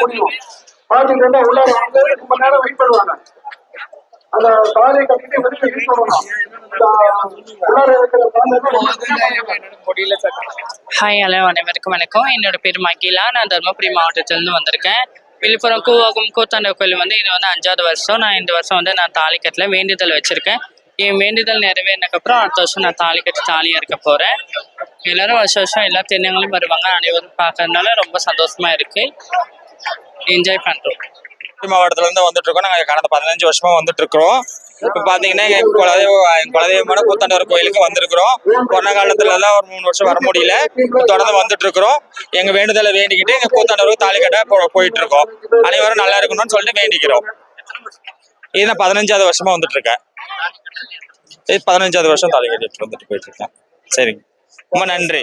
முடியும் பாத்தீங்கன்னா வந்து ரொம்ப நேரம் வெயிட் பண்ணுவாங்க அந்த கட்டிட்டு வெளியில ஹாய் ஹலோ அனைவருக்கும் வணக்கம். என்னோட பேர் மகிலா. நான் தருமபுரி மாவட்டத்திலிருந்து வந்திருக்கேன். விழுப்புரம் கூவாகும் கூத்தாண்ட கோயில் வந்து இது வந்து அஞ்சாவது வருஷம். நான் இந்த வருஷம் வந்து நான் தாலி வேண்டுதல் வச்சுருக்கேன். என் வேண்டுதல் நிறைவேறினதுக்கப்புறம் அடுத்த வருஷம் நான் தாலி கட்டி தாலியாக இருக்க போகிறேன் எல்லாரும் வருஷம் வருஷம் எல்லா தென்னங்களும் வருவாங்க. அனைவரும் பார்க்கறதுனால ரொம்ப சந்தோஷமா இருக்கு. என்ஜாய் பண்ணுறோம் தூத்துக்குடி மாவட்டத்துல வந்துட்டு இருக்கோம் நாங்கள் கடந்த பதினஞ்சு வருஷமா வந்துட்டு இருக்கிறோம் பார்த்தீங்கன்னா எங்கள் எங்க குலதெய்வ குலதெய்வமான கூத்தாண்டவர் கோயிலுக்கு வந்திருக்கிறோம். கொரோனா காலத்துலலாம் ஒரு மூணு வருஷம் வர முடியல. தொடர்ந்து வந்துட்டு இருக்கிறோம் எங்கள் வேண்டுதலை வேண்டிக்கிட்டு எங்கள் கூத்தாண்டவருக்கு தாலி கட்ட போ- போயிட்டு இருக்கோம் அனைவரும் நல்லா இருக்கணும்னு சொல்லிட்டு வேண்டிக்கிறோம். இதுதான் பதினஞ்சாவது வருஷமா வந்துட்டு இருக்கேன் இது பதினஞ்சாவது வருஷம் தாலி கட்டிட்டு வந்துட்டு போயிட்டு இருக்கேன் சரிங்க. ரொம்ப நன்றி.